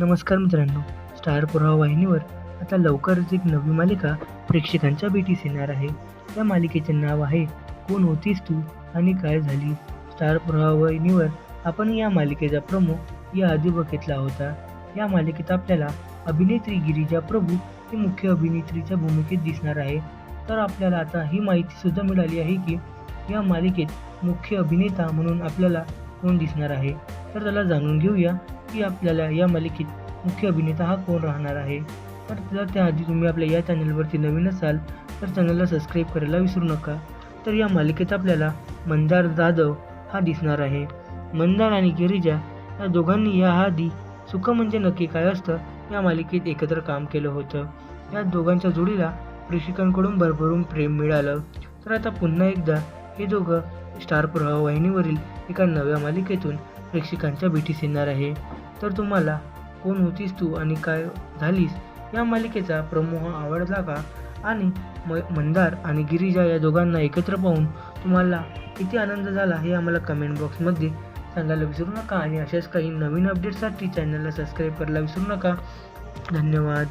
नमस्कार मित्रांनो स्टार पुरावा वाहिनीवर आता लवकरच एक नवी मालिका प्रेक्षकांच्या भेटीस येणार आहे. या मालिकेचे नाव आहे कोण होतीस तू आणि काय झाली? स्टार पुरावा वाहिनीवर आपण या मालिकेचा प्रमुख या आधी बघितला होता. या मालिकेत आपल्याला अभिनेत्री गिरिजा प्रभू ही मुख्य अभिनेत्रीच्या भूमिकेत दिसणार आहे. तर आपल्याला आता ही माहिती सुद्धा मिळाली आहे की या मालिकेत मुख्य अभिनेता म्हणून आपल्याला कोण दिसणार आहे? तर त्याला जाणून घेऊया की आपल्याला या मालिकेत मुख्य अभिनेता हा कोण राहणार आहे? तर त्याला त्याआधी तुम्ही आपल्या या चॅनलवरती नवीन असाल तर चॅनलला सबस्क्राईब करायला विसरू नका. तर या मालिकेत आपल्याला मंदार जाधव हा दिसणार आहे. मंदार आणि गिरिजा या दोघांनी या आधी सुख म्हणजे नक्की काय असतं या मालिकेत एकत्र काम केलं होतं. या दोघांच्या जोडीला प्रेक्षकांकडून भरभरून प्रेम मिळालं. तर आता पुन्हा एकदा हे दोघं स्टार प्रवाहवाहिनीवरील एका नव्या मालिकेतून प्रेक्षकांच्या भेटीस येणार आहे. तर तुम्हाला कोण होतीस तू आणि काय झालीस या मालिकेचा प्रमो हा आवडला का? आणि म मंदार आणि गिरिजा या दोघांना एकत्र पाहून तुम्हाला किती आनंद झाला हे आम्हाला कमेंट बॉक्समध्ये सांगायला विसरू नका. आणि अशाच काही नवीन अपडेट्ससाठी चॅनलला सबस्क्राईब करायला विसरू नका. धन्यवाद.